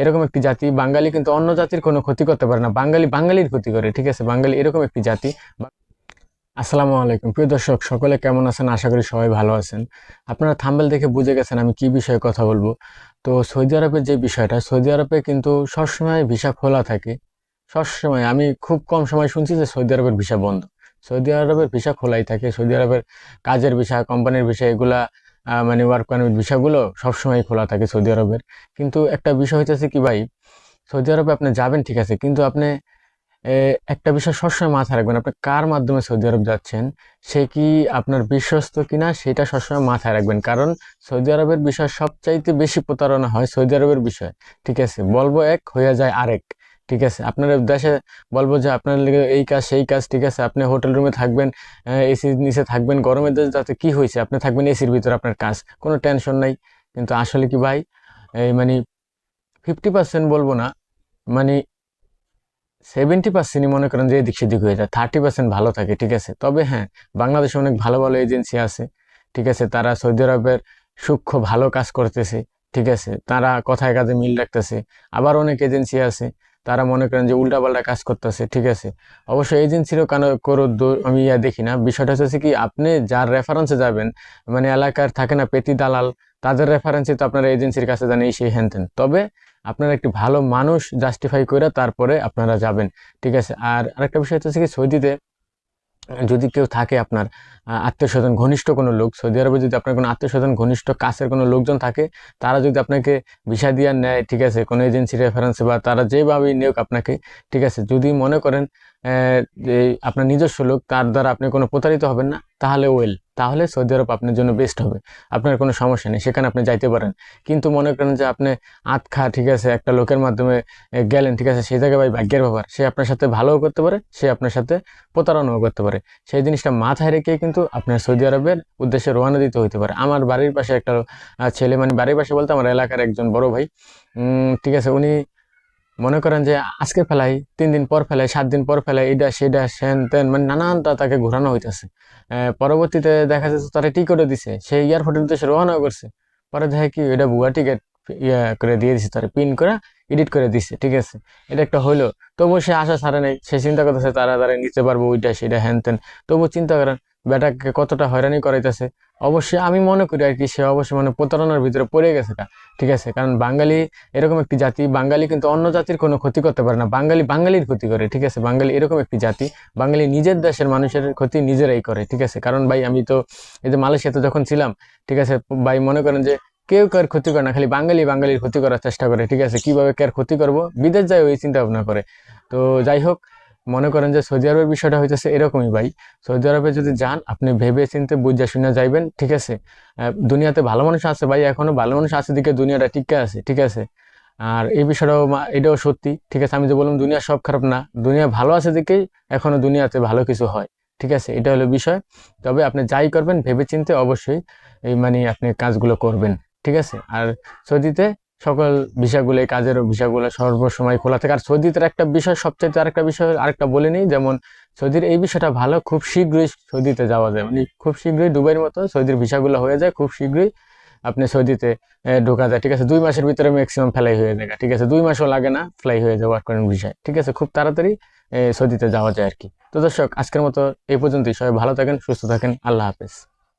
এরকম একটি জাতি। বাঙালি কিন্তু অন্য জাতির কোনো ক্ষতি করতে পারে না। বাঙালি বাঙালির ক্ষতি করে, ঠিক আছে? বাঙালি এরকম একটি জাতি। আসসালামু আলাইকুম। প্রিয় দর্শক, সকলে কেমন আছেন? আশা করি সবাই ভালো আছেন। আপনারা থাম্বেল দেখে বুঝে গেছেন আমি কি বিষয়ে কথা বলব। তো সৌদি আরবের যে বিষয়টা, সৌদি আরবে কিন্তু সবসময় ভিসা খোলা থাকে। সবসময়। আমি খুব কম সময় শুনছি যে সৌদি আরবের ভিসা বন্ধ। সৌদি আরবের ভিসা খোলাই থাকে। সৌদি আরবের কাজের ভিসা, কোম্পানির ভিসা, এগুলা মানে ওয়ার্ক পারমিট ভিসাগুলো সবসময় খোলা থাকে সৌদি আরবের। কিন্তু একটা বিষয় হচ্ছে কি ভাই, সৌদি আরবে আপনি যাবেন ঠিক আছে, কিন্তু আপনি একটা বিষয় সবসময় মাথায় রাখবেন, আপনি কার মাধ্যমে সৌদি আরব যাচ্ছেন, সে কি আপনার বিশ্বস্ত কিনা সেটা সবসময় মাথায় রাখবেন। কারণ সৌদি আরবের বিষয় সবচাইতে বেশি প্রতারণা হয় সৌদি আরবের বিষয়, ঠিক আছে? বলব এক হয়ে যায় আরেক। ঠিক আছে? আপনার দেশে বলব যে আপনার এই কাজ, সেই কাজ, ঠিক আছে? আপনি হোটেল রুমে থাকবেন এসির নিচে থাকবেন। গরমের দেশে যাতে কি হয়েছে? আপনি থাকবেন এসির ভিতরে আপনার কাজ। কোনো টেনশন নাই। কিন্তু আসলে কি ভাই, এই মানে ফিফটি পার্সেন্ট বলব না মানে সেভেন্টি পার্সেন্টই মনে করেন যে এদিক সেদিক হয়ে যায়। থার্টি পার্সেন্ট ভালো থাকে, ঠিক আছে? তবে হ্যাঁ বাংলাদেশে অনেক ভালো ভালো এজেন্সি আছে, ঠিক আছে? তারা সৌদি আরবের সূক্ষ্ম ভালো কাজ করতেছে, ঠিক আছে? তারা কথায় কাজে মিল রাখতেছে। আবার অনেক এজেন্সি আছে তারা মনে করেন যে উল্টাপাল্টা কাজ করতেছে, ঠিক আছে? অবশ্য এজেন্সিরও কেন করো আমি ইয়া দেখি না। বিষয়টা হচ্ছে কি, আপনি যার রেফারেন্সে যাবেন মানে এলাকার থাকে না পেতি দালাল, তাদের রেফারেন্সে তো আপনারা এজেন্সির কাছে জানেন এই সেই হ্যান তবে আপনারা একটি ভালো মানুষ জাস্টিফাই করে তারপরে আপনারা যাবেন, ঠিক আছে? আর আরেকটা বিষয় হচ্ছে কি, সৌদিতে যদি কেউ থাকে আপনার আত্মীয় স্বজন ঘনিষ্ঠ কোনো লোক, সৌদি আরবে যদি আপনার কোনো আত্মীয় স্বজন ঘনিষ্ঠ কাছের কোনো লোকজন থাকে, তারা যদি আপনাকে ভিসা দিয়ে নেয়, ঠিক আছে, কোনো এজেন্সি রেফারেন্সে বা তারা যেভাবেই নিয়োগ আপনাকে, ঠিক আছে, যদি মনে করেন যে আপনার নিজস্ব লোক, তার দ্বারা আপনি কোনো প্রতারিত হবেন না, তাহলে ওয়েল তাহলে সৌদি আরব আপনার জন্য বেস্ট হবে। আপনার কোনো সমস্যা নেই, সেখানে আপনি যাইতে পারেন। কিন্তু মনে করেন যে আপনি আতখা ঠিক আছে, একটা লোকের মাধ্যমে গেলেন, ঠিক আছে সেই জায়গায় ভাই ভাগ্যের ব্যাপার। সে আপনার সাথে ভালোও করতে পারে, সে আপনার সাথে প্রতারণাও করতে পারে। সেই জিনিসটা মাথায় রেখে কিন্তু আপনার সৌদি আরবের উদ্দেশ্যে রওনা দিতে হইতে পারে। আমার বাড়ির পাশে একটা ছেলে মানে বাড়ির পাশে বলতে আমার এলাকার একজন বড় ভাই ঠিক আছে, উনি মনে করেন যে আজকে ফেলাই, তিন দিন পর ফেলাই, সাত দিন পর ফেলাই, এটা, সেটা, সেন, তেন মানে নানানটা তাকে ঘোরানো হইতেছে। পরবর্তীতে দেখা যাচ্ছে তারা টিকিটও দিছে? সে এয়ারপোর্টের উদ্দেশ্যে রওনাও করছে। পরে দেখে কি, এটা ভুয়া টিকিট ইয়া, করে দিয়ে দিছে, তারা পিন করে এডিট করে দিছে, ঠিক আছে? এটা একটা হইল। তবুও সে আশা ছাড়ে নাই। সে চিন্তা করতেছে, তারা তারা নিতে পারব, ওইটা, সেটা হ্যান তেন। তবু চিন্তা করেন বেটাকে কতটা হয়রানি করাইতেছে, অবশ্যই আমি মনে করি আর কি সে অবশ্যই মানে প্রতারণার ভিতরে পড়ে গেছে ঠিক আছে, কারণ বাঙালি এরকম একটি জাতি, বাঙালি কিন্তু অন্য জাতির কোনো ক্ষতি করতে পারে না। বাঙালি বাঙালির ক্ষতি করে, ঠিক আছে? বাঙালি এরকম একটি জাতি, বাঙালি নিজের দেশের মানুষের ক্ষতি নিজেরাই করে, ঠিক আছে? কারণ ভাই আমি তো এই যে মালয়েশিয়াতে যখন ছিলাম, ঠিক আছে, ভাই মনে করেন যে কেউ কার ক্ষতি করে না, খালি বাঙালি বাঙালির ক্ষতি করার চেষ্টা করে, ঠিক আছে? কীভাবে কার ক্ষতি করব? বিদেশ যায় ওই চিন্তা ভাবনা করে। তো যাই হোক মনে করেন যে সৌদি আরবের বিষয়টা হইতেছে এরকমই ভাই। সৌদি আরবে যদি যান, আপনি ভেবে চিন্তে বুঝা শুনে যাইবেন, ঠিক আছে? দুনিয়াতে ভালো মানুষ আছে ভাই, এখনও ভালো মানুষ আছে দিকে দুনিয়াটা টিকে আছে, ঠিক আছে? আর এই বিষয়টাও এটাও সত্যি, ঠিক আছে? আমি যে বললাম দুনিয়া সব খারাপ না, দুনিয়া ভালো আছে দিকেই এখনও দুনিয়াতে ভালো কিছু হয়, ঠিক আছে? এটা হলো বিষয়। তবে আপনি যাই করবেন ভেবে চিন্তে অবশ্যই এই মানে আপনি কাজগুলো করবেন, ঠিক আছে? আর সৌদিতে সকল এই কাজের ভিসাগুলো সর্বসময় খোলা থাকে। আর সৌদিতে একটা বিষয় সবচেয়ে আরেকটা বিষয়, আরেকটা বলে নিই, যেমন সৌদির এই বিষয়টা ভালো, খুব শীঘ্রই সৌদিতে যাওয়া যায়। মানে খুব শীঘ্রই দুবাইয়ের মতো সৌদির ভিসাগুলো হয়ে যায়, খুব শীঘ্রই আপনি সৌদিতে ঢোকা যায়। ঠিক আছে, দুই মাসের ভিতরে ম্যাক্সিমাম ফ্লাই হয়ে যায়। ঠিক আছে, দুই মাসও লাগে না ফ্লাই হয়ে যায় ওয়ার্ক করেন ভিসায় ঠিক আছে, খুব তাড়াতাড়ি সৌদিতে যাওয়া যায় আর কি। তো দর্শক, আজকের মতো এই পর্যন্তই। সবাই ভালো থাকেন, সুস্থ থাকেন। আল্লাহ হাফেজ।